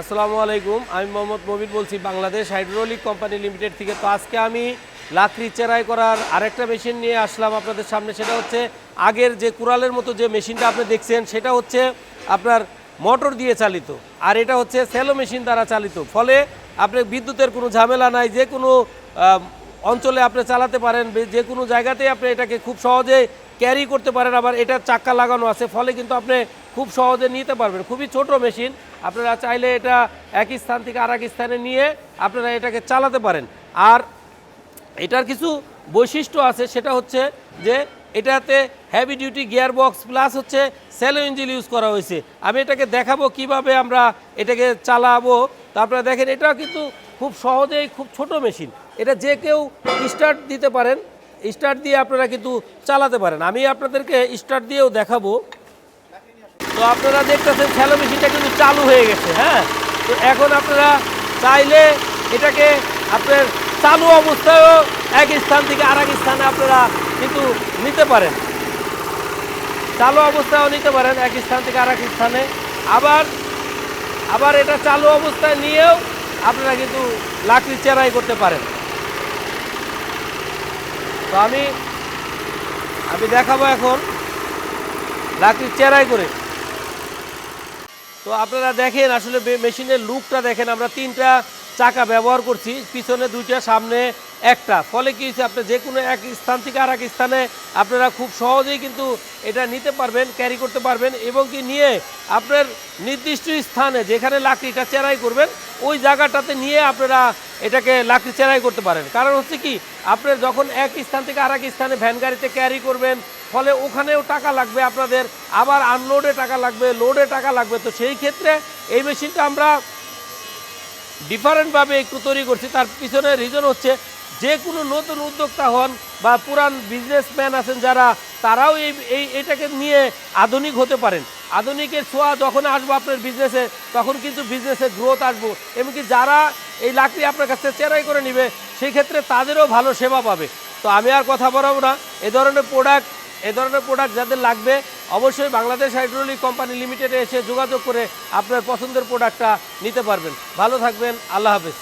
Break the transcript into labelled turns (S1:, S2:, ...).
S1: আসসালামু আলাইকুম, আমি মোহাম্মদ মবিন বলছি বাংলাদেশ হাইড্রোলিক কোম্পানি লিমিটেড থেকে। তো আজকে আমি লাকড়ি চেরাই করার আরেকটা মেশিন নিয়ে আসলাম আপনাদের সামনে, সেটা হচ্ছে আগের যে কুড়ালের মতো যে মেশিনটা আপনি দেখছেন, সেটা হচ্ছে আপনার মোটর দিয়ে চালিত, আর এটা হচ্ছে সেলো মেশিন দ্বারা চালিত। ফলে আপনার বিদ্যুতের কোনো ঝামেলা নাই, যে কোনো অঞ্চলে আপনি চালাতে পারেন, যে কোনো জায়গাতেই আপনি এটাকে খুব সহজে ক্যারি করতে পারেন, আবার এটা চাক্কা লাগানো আছে, ফলে কিন্তু আপনি খুব সহজে নিতে পারবেন। খুবই ছোট মেশিন, আপনারা চাইলে এটা এক স্থান থেকে আর স্থানে নিয়ে আপনারা এটাকে চালাতে পারেন। আর এটার কিছু বৈশিষ্ট্য আছে, সেটা হচ্ছে যে এটাতে heavy duty gear box plus হচ্ছে স্যালো ইঞ্জিন ইউজ করা হয়েছে। আমি এটাকে দেখাবো কীভাবে আমরা এটাকে চালাবো। তো আপনারা দেখেন, এটাও কিন্তু খুব সহজেই খুব ছোট মেশিন। এটা যে কেউ স্টার্ট দিতে পারেন স্টার্ট দিয়ে আপনারা কিন্তু চালাতে পারেন। আমি আপনাদেরকে স্টার্ট দিয়েও দেখাবো। তো আপনারা দেখতেছেন স্যালো মেশিনটা কিন্তু চালু হয়ে গেছে হ্যাঁ? তো এখন আপনারা চাইলে এটাকে আপনার চালু অবস্থায়ও এক স্থান থেকে আর এক স্থানে আপনারা কিন্তু নিতে পারেন। চালু অবস্থায়ও নিতে পারেন এক স্থান থেকে আর এক স্থানে। আবার আবার এটা চালু অবস্থায় নিয়েও আপনারা কিন্তু লাকড়ি চেরাই করতে পারেন। তো আমি আমি দেখাবো এখন লাকড়ি চেরাই করে। তো আপনারা দেখেন আসলে মেশিনের লুকটা দেখেন, আমরা তিনটা চাকা ব্যবহার করছি, পিছনে, দুইটা, সামনে, একটা। ফলে কি হচ্ছে আপনি যে কোনো এক স্থান থেকে আর এক স্থানে আপনারা খুব সহজেই কিন্তু এটা নিতে পারবেন ক্যারি করতে পারবেন এবং কি নিয়ে আপনার নির্দিষ্ট স্থানে যেখানে লাকড়িটা চেরাই করবেন, ওই জায়গাটাতে নিয়ে আপনারা এটাকে লাকড়ি চেরাই করতে পারেন। কারণ হচ্ছে কি, আপনার যখন এক স্থান থেকে আর এক স্থানে ভ্যান গাড়িতে ক্যারি করবেন, ফলে ওখানেও টাকা লাগবে আপনাদের, আবার আনলোডে টাকা লাগবে লোডে টাকা লাগবে। তো সেই ক্ষেত্রে এই মেশিনটা আমরা ডিফারেন্টভাবে একটু তৈরি করছি। তার পিছনে রিজন হচ্ছে, যে কোনো নতুন উদ্যোক্তা হন বা পুরান বিজনেসম্যান আছেন যারা, তারাও এই এই, এটাকে নিয়ে আধুনিক হতে পারেন। আধুনিকের ছোঁয়া যখন আসব আপনার বিজনেসে তখন কিন্তু বিজনেসের গ্রোথ আসব। এমনকি যারা এই লাকড়ি আপনার কাছ থেকে চেরাই করে নিবে সেই ক্ষেত্রে তাদেরও ভালো সেবা পাবে। তো আমি আর কথা বলব না, এ ধরনের প্রোডাক্ট এ ধরনের প্রোডাক্ট যাদের লাগবে, অবশ্যই বাংলাদেশ হাইড্রোলিক কোম্পানি লিমিটেডে এসে যোগাযোগ করে আপনার পছন্দের প্রোডাক্টটা নিতে পারবেন। ভালো থাকবেন, আল্লাহ হাফেজ।